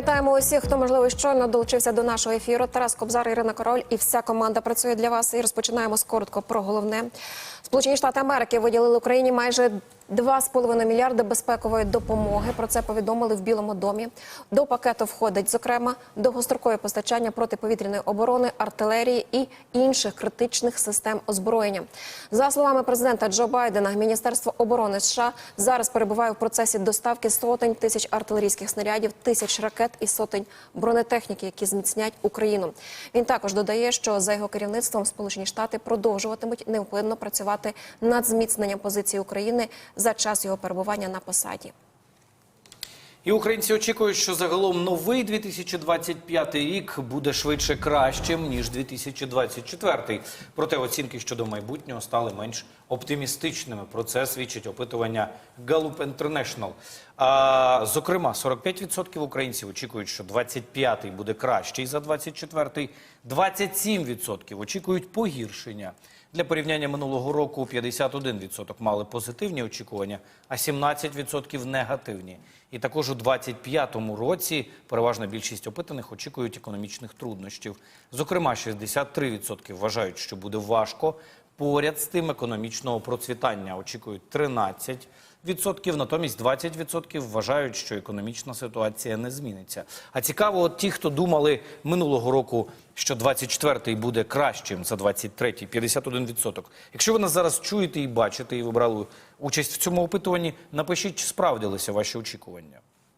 Вітаємо усіх, хто можливо щойно долучився до нашого ефіру. Тарас Кобзар, Ірина Король і вся команда працює для вас. І розпочинаємо з коротко про головне. Сполучені Штати Америки виділили Україні майже 2,5 мільярди безпекової допомоги. Про це повідомили в Білому домі. До пакету входить зокрема довгострокове постачання протиповітряної оборони, артилерії і інших критичних систем озброєння. За словами президента Джо Байдена, Міністерство оборони США зараз перебуває в процесі доставки сотень тисяч артилерійських снарядів, тисяч ракет і сотень бронетехніки, які зміцнять Україну. Він також додає, що за його керівництвом Сполучені Штати продовжуватимуть невпинно працювати над зміцненням позиції України за час його перебування на посаді. І українці очікують, що загалом новий 2025 рік буде швидше кращим ніж 2024. Проте оцінки щодо майбутнього стали менш оптимістичними. Про це свідчить опитування Gallup International. А, зокрема, 45% українців очікують, що 25-й буде кращий за 24-й, 27% очікують погіршення. Для порівняння минулого року 51% мали позитивні очікування, а 17% негативні. І також у 2025 році переважна більшість опитаних очікують економічних труднощів. Зокрема, 63% вважають, що буде важко. Поряд з тим економічного процвітання очікують 13%, натомість 20% вважають, що економічна ситуація не зміниться. А цікаво, от ті, хто думали минулого року, що 24-й буде кращим за 23-й, 51%. Якщо ви нас зараз чуєте і бачите, і ви брали участь в цьому опитуванні, напишіть, чи справдилися ваші очікування.